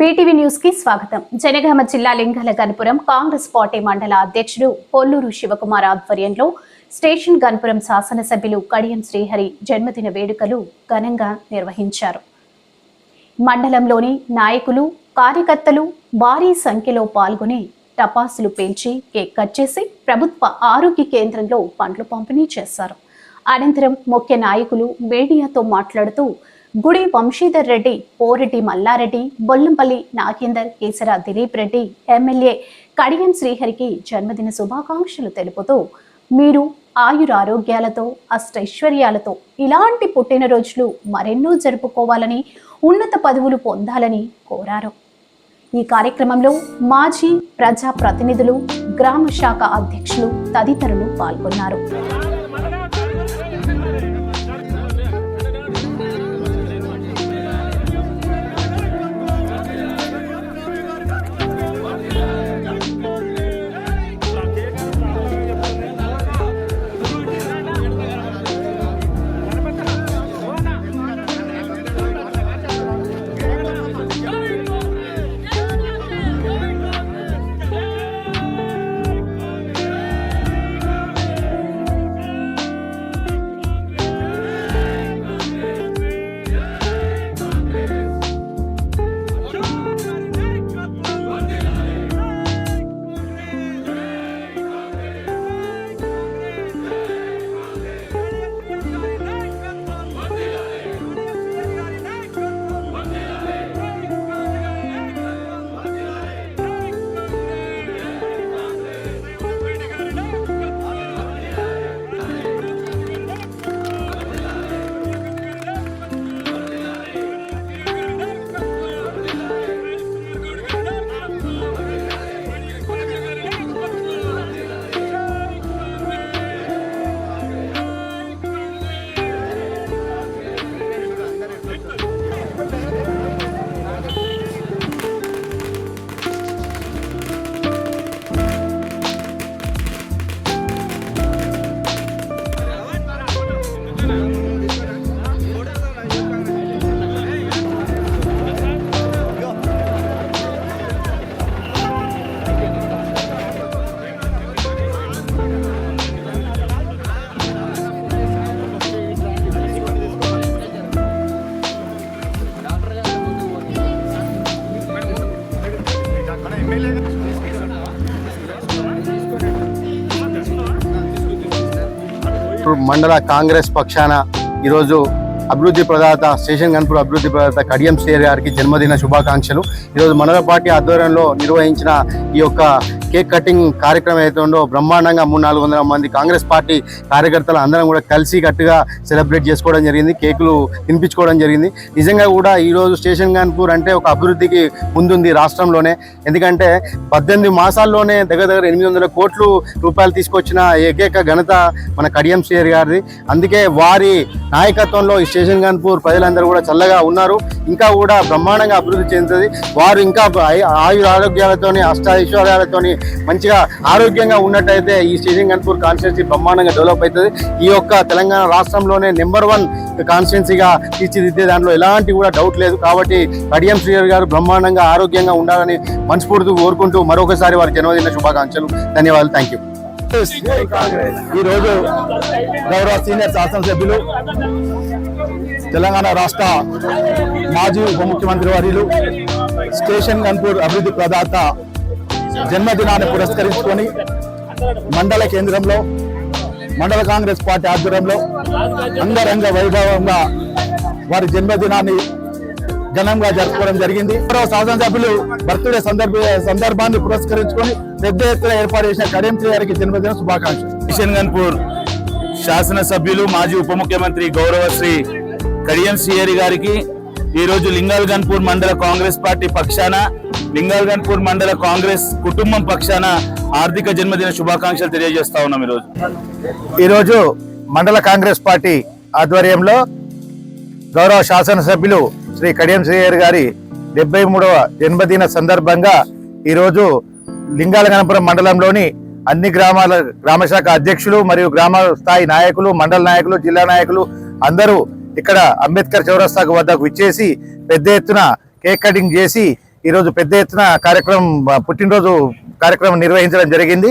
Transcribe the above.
BTV న్యూస్కి స్వాగతం. జనగామ జిల్లా లింగాల గణపురం కాంగ్రెస్ పార్టీ మండల అధ్యక్షుడు పొల్లూరు శివకుమార్ ఆధ్వర్యంలో స్టేషన్ గణపురం శాసనసభ్యులు కడియం శ్రీహరి జన్మదిన వేడుకలు ఘనంగా నిర్వహించారు. మండలంలోని నాయకులు కార్యకర్తలు భారీ సంఖ్యలో పాల్గొని టపాసులు పేల్చి కేక్ కట్ చేసి ప్రభుత్వ ఆరోగ్య కేంద్రంలో పండ్లు పంపిణీ చేశారు. అనంతరం ముఖ్య నాయకులు మీడియాతో మాట్లాడుతూ గుడి వంశీధర్ రెడ్డి పోరెడ్డి మల్లారెడ్డి బొల్లంపల్లి నాగేందర్ కేసర దిలీప్ రెడ్డి ఎమ్మెల్యే కడియం శ్రీహరికి జన్మదిన శుభాకాంక్షలు తెలుపుతూ మీరు ఆయురారోగ్యాలతో అష్టైశ్వర్యాలతో ఇలాంటి పుట్టినరోజులు మరెన్నో జరుపుకోవాలని ఉన్నత పదవులు పొందాలని కోరారు. ఈ కార్యక్రమంలో మాజీ ప్రజా ప్రతినిధులు గ్రామ శాఖ అధ్యక్షులు తదితరులు పాల్గొన్నారు. మండల కాంగ్రెస్ పక్షాన ఈరోజు అభివృద్ధి ప్రదాత స్టేషన్ గన్పూర్ అభివృద్ధి ప్రదాత కడియం స్టేర్ గారికి జన్మదిన శుభాకాంక్షలు. ఈరోజు మనల పార్టీ ఆధ్వర్యంలో నిర్వహించిన ఈ యొక్క కేక్ కటింగ్ కార్యక్రమం ఏదైతే ఉందో బ్రహ్మాండంగా మూడు నాలుగు వందల మంది కాంగ్రెస్ పార్టీ కార్యకర్తలు అందరం కూడా కలిసి కట్టుగా సెలబ్రేట్ చేసుకోవడం జరిగింది కేకులు తినిపించుకోవడం జరిగింది. నిజంగా కూడా ఈరోజు స్టేషన్ గన్పూర్ అంటే ఒక అభివృద్ధికి ముందుంది రాష్ట్రంలోనే. ఎందుకంటే పద్దెనిమిది మాసాల్లోనే దగ్గర దగ్గర ఎనిమిది వందల కోట్లు రూపాయలు తీసుకొచ్చిన ఏకైక ఘనత మన కడియం శ్రేయర్ గారిది. అందుకే వారి నాయకత్వంలో ఈ స్టేషన్ గన్పూర్ ప్రజలందరూ కూడా చల్లగా ఉన్నారు. ఇంకా కూడా బ్రహ్మాండంగా అభివృద్ధి చెందుతుంది. వారు ఇంకా ఆయుర ఆరోగ్యాలతోని అష్టాయిశ్వర్యాలతోని మంచిగా ఆరోగ్యంగా ఉన్నట్టయితే ఈ స్టేషన్ గన్పూర్ కాన్స్టిట్యూన్సీ బ్రహ్మాండంగా డెవలప్ అవుతుంది. ఈ యొక్క తెలంగాణ రాష్ట్రంలోనే నెంబర్ వన్ కాన్స్టిట్యున్సీగా తీర్చిదిద్దే దాంట్లో ఎలాంటి కూడా డౌట్ లేదు. కాబట్టి కడియం శ్రీహర్ గారు బ్రహ్మాండంగా ఆరోగ్యంగా ఉండాలని మనస్ఫూర్తి కోరుకుంటూ మరొకసారి వారి జన్మదిన శుభాకాంక్షలు. ధన్యవాదాలు. థ్యాంక్ యూ ఈ రోజు గౌరవ సీనియర్ శాసనసభ్యులు తెలంగాణ రాష్ట్ర మాజీ ఉప ముఖ్యమంత్రి వర్యులు స్టేషన్ గన్పూర్ అభివృద్ధి ప్రదాత జన్మదినాన్ని పురస్కరించుకొని మండల కేంద్రంలో మండల కాంగ్రెస్ పార్టీ ఆధ్వర్యంలో అంగరంగ వైభవంగా వారి జన్మదినాన్ని ఘనంగా జరుపుకోవడం జరిగింది. మరో శాసనసభ్యులు బర్త్డే సందర్భ సందర్భాన్ని పురస్కరించుకొని పెద్ద ఎత్తున ఏర్పాటు చేసిన కడియం గారికి జన్మదిన శుభాకాంక్షలు. కిషన్ గన్పూర్ శాసనసభ్యులు మాజీ ఉప ముఖ్యమంత్రి గౌరవ శ్రీ కడియం సియరి గారికి ఈరోజు లింగాల్గన్పూర్ మండల కాంగ్రెస్ పార్టీ పక్షాన లింగాల్గన్పూర్ మండల కాంగ్రెస్ కుటుంబం పక్షాన ఆర్థిక జన్మదిన శుభాకాంక్షలు తెలియజేస్తా ఉన్నాం ఈరోజు. ఈరోజు మండల కాంగ్రెస్ పార్టీ ఆధ్వర్యంలో గౌరవ శాసనసభ్యులు శ్రీ కడియం శ్రీయర్ గారి డెబ్బై మూడవ జన్మదిన సందర్భంగా ఈరోజు లింగాలగనపురం మండలంలోని అన్ని గ్రామాల గ్రామశాఖ అధ్యక్షులు మరియు గ్రామ స్థాయి నాయకులు మండల నాయకులు జిల్లా నాయకులు అందరూ ఇక్కడ అంబేద్కర్ చౌరస్తాకు వద్దకు ఇచ్చేసి పెద్ద ఎత్తున కేక్ కటింగ్ చేసి ఈరోజు పెద్ద ఎత్తున కార్యక్రమం పుట్టినరోజు కార్యక్రమం నిర్వహించడం జరిగింది.